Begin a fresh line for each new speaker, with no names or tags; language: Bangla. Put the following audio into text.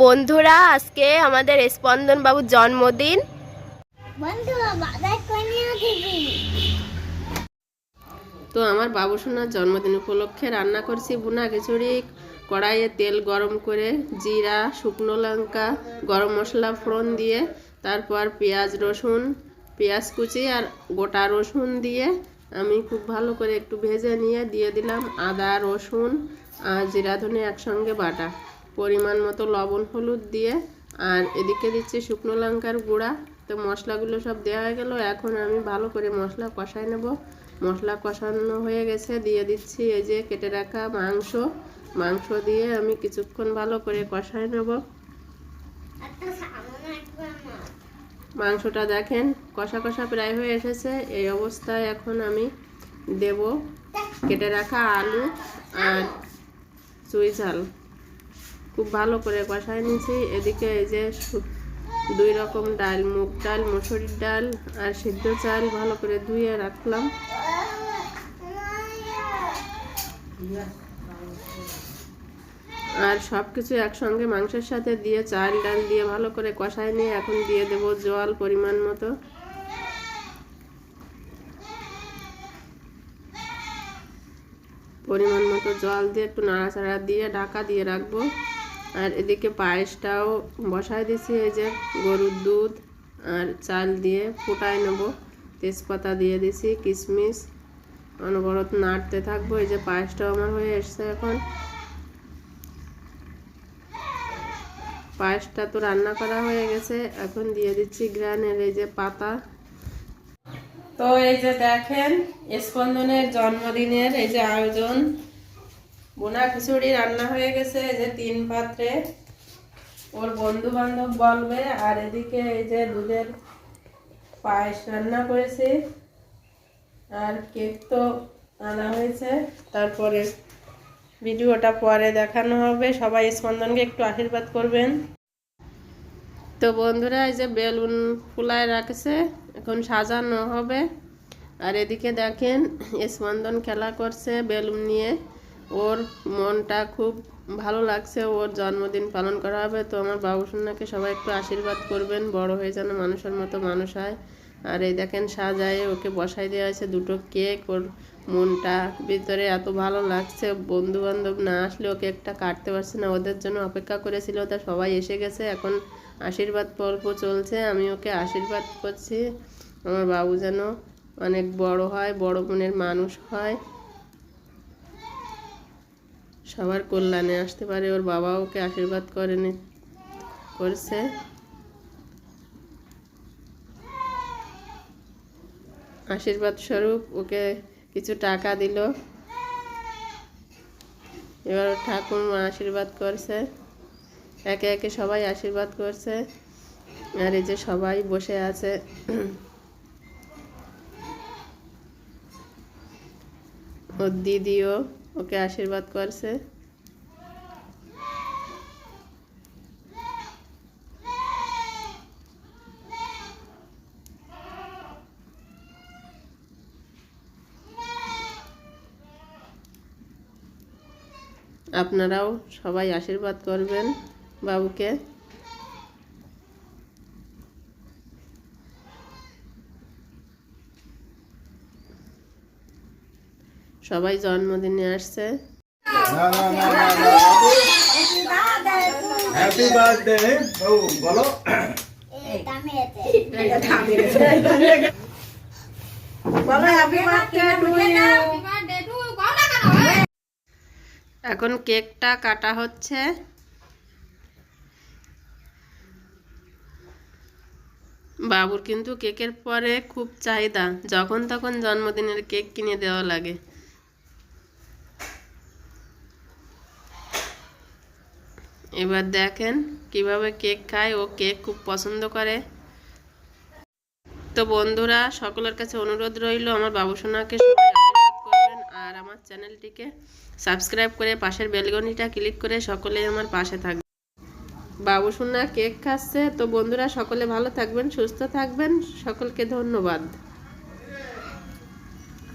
বন্ধুরা আজকে আমাদের স্পন্দন বাবুর জন্মদিন। তো আমার বাবু সোনার জন্মদিন উপলক্ষে রান্না করছি বুনা খিচুড়ি কড়াইয়ে তেল গরম করে জিরা শুকনো লঙ্কা গরম মশলা ফোড়ন দিয়ে তারপর পেঁয়াজ রসুন পেঁয়াজ কুচি আর গোটা রসুন দিয়ে আমি খুব ভালো করে একটু ভেজে নিয়ে দিয়ে দিলাম আদা রসুন আর জিরা ধনে একসঙ্গে বাটা। পরিমাণ মতো লবণ, হলুদ দিয়ে। আর এদিকে দিচ্ছি শুকনো লঙ্কার গুঁড়া। তো মশলাগুলো সব দেওয়া হয়ে গেল। এখন আমি ভালো করে মশলা কষাই নেব। মশলা কষানো হয়ে গেছে। দিয়ে দিচ্ছি এই যে কেটে রাখা মাংস। মাংস দিয়ে আমি কিছুক্ষণ ভালো করে কষাই নেব। মাংসটা দেখেন, কষা কষা প্রায় হয়ে এসেছে। এই অবস্থায় এখন আমি দেব কেটে রাখা আলু আর চুই ঝাল। খুব ভালো করে কষায় নিয়েছি। এদিকে এই যে দুই রকম ডাল, মুগ ডাল, মুসুরির ডাল আর সিদ্ধ চাল ভালো করে ধুয়ে রাখলাম। আর সব কিছু একসঙ্গে মাংসের সাথে দিয়ে চাল, ডাল দিয়ে ভালো করে কষায় নিয়ে এখন দিয়ে দেব জল পরিমাণ মতো। পরিমাণ মতো জল দিয়ে একটু নাড়াচাড়া দিয়ে ঢাকা দিয়ে রাখব। আর এদিকে পায়েসটাও বসায় দিছি এই যে গরুর দুধ আর চাল দিয়ে ফুটাই নেব। তেজপাতা দিয়ে দিছি কিশমিশ, অনবরত নাড়তে থাকব, এই যে পায়েসটাও আমার হয়ে এসছে এখন। পায়েসটা তো রান্না করা হয়ে গেছে, এখন দিয়ে দিচ্ছি গ্রানের এই যে পাতা। তো এই যে দেখেন, স্পন্দনের জন্মদিনের এই যে আয়োজন। বোনা খিচুড়ি রান্না হয়ে গেছে, এই যে তিন পাত্রে। ওর বন্ধু বান্ধব বলবে, আর এদিকে এই যে দুধের পায়েস রান্না করেছি। আর কেক তো আনা হয়েছে। তারপরে ভিডিওটা পরে দেখানো হবে। সবাই স্পন্দনকে একটু আশীর্বাদ করবেন। তো বন্ধুরা, এই যে বেলুন ফুলায় রাখছে, এখন সাজানো হবে। আর এদিকে দেখেন, স্পন্দন খেলা করছে বেলুন নিয়ে। ওর মনটা খুব ভালো লাগছে, ওর জন্মদিন পালন করা হবে। তো আমার বাবু সোনাকে সবাই একটু আশীর্বাদ করবেন, বড় হয়ে যেন মানুষের মতো মানুষ হয়। আর এই দেখেন সাজায় ওকে বসাই দেওয়া হয়েছে দুটো কেক, ওর মনটা ভিতরে এত ভালো লাগছে। বন্ধু বান্ধব না আসলে ওকে একটা কাটতে পারছে না, ওদের জন্য অপেক্ষা করেছিল, তা সবাই এসে গেছে, এখন আশীর্বাদ পর্ব চলছে। আমি ওকে আশীর্বাদ করছি, আমার বাবু যেন অনেক বড় হয়, বড় মনের মানুষ হয়। সবার কল্যাণে আসতে পারে, ওর বাবা ওকে আশীর্বাদ করেনি, করছে। আশীর্বাদ স্বরূপ ওকে কিছু টাকা দিল। এবার ওর ঠাকুমা আশীর্বাদ করছে। একে একে সবাই আশীর্বাদ করছে। আর এই যে সবাই বসে আছে। ওর দিদিও ওকে আশীর্বাদ করছে। আপনারাও সবাই আশীর্বাদ করবেন বাবুকে। সবাই জন্মদিনে আসছে।
হ্যাপি বার্থডে ও বলো।
এখন কেকটা কাটা হচ্ছে। বাবুর কিন্তু কেকের পরে খুব চাহিদা যখন তখন জন্মদিনের কেক কিনে দেওয়া লাগে। এবার দেখেন কীভাবে কেক খায়। ও কেক খুব পছন্দ করে। তো বন্ধুরা, সকলের কাছে অনুরোধ রইল, আমার বাবুসোনাকে আশীর্বাদ করবেন আর আমার চ্যানেলটিকে সাবস্ক্রাইব করে পাশের বেলগনিটা ক্লিক করে সকলেই আমার পাশে থাকবে বাবু সোনা কেক খাচ্ছে। তো বন্ধুরা, সকলে ভালো থাকবেন, সুস্থ থাকবেন। সকলকে ধন্যবাদ।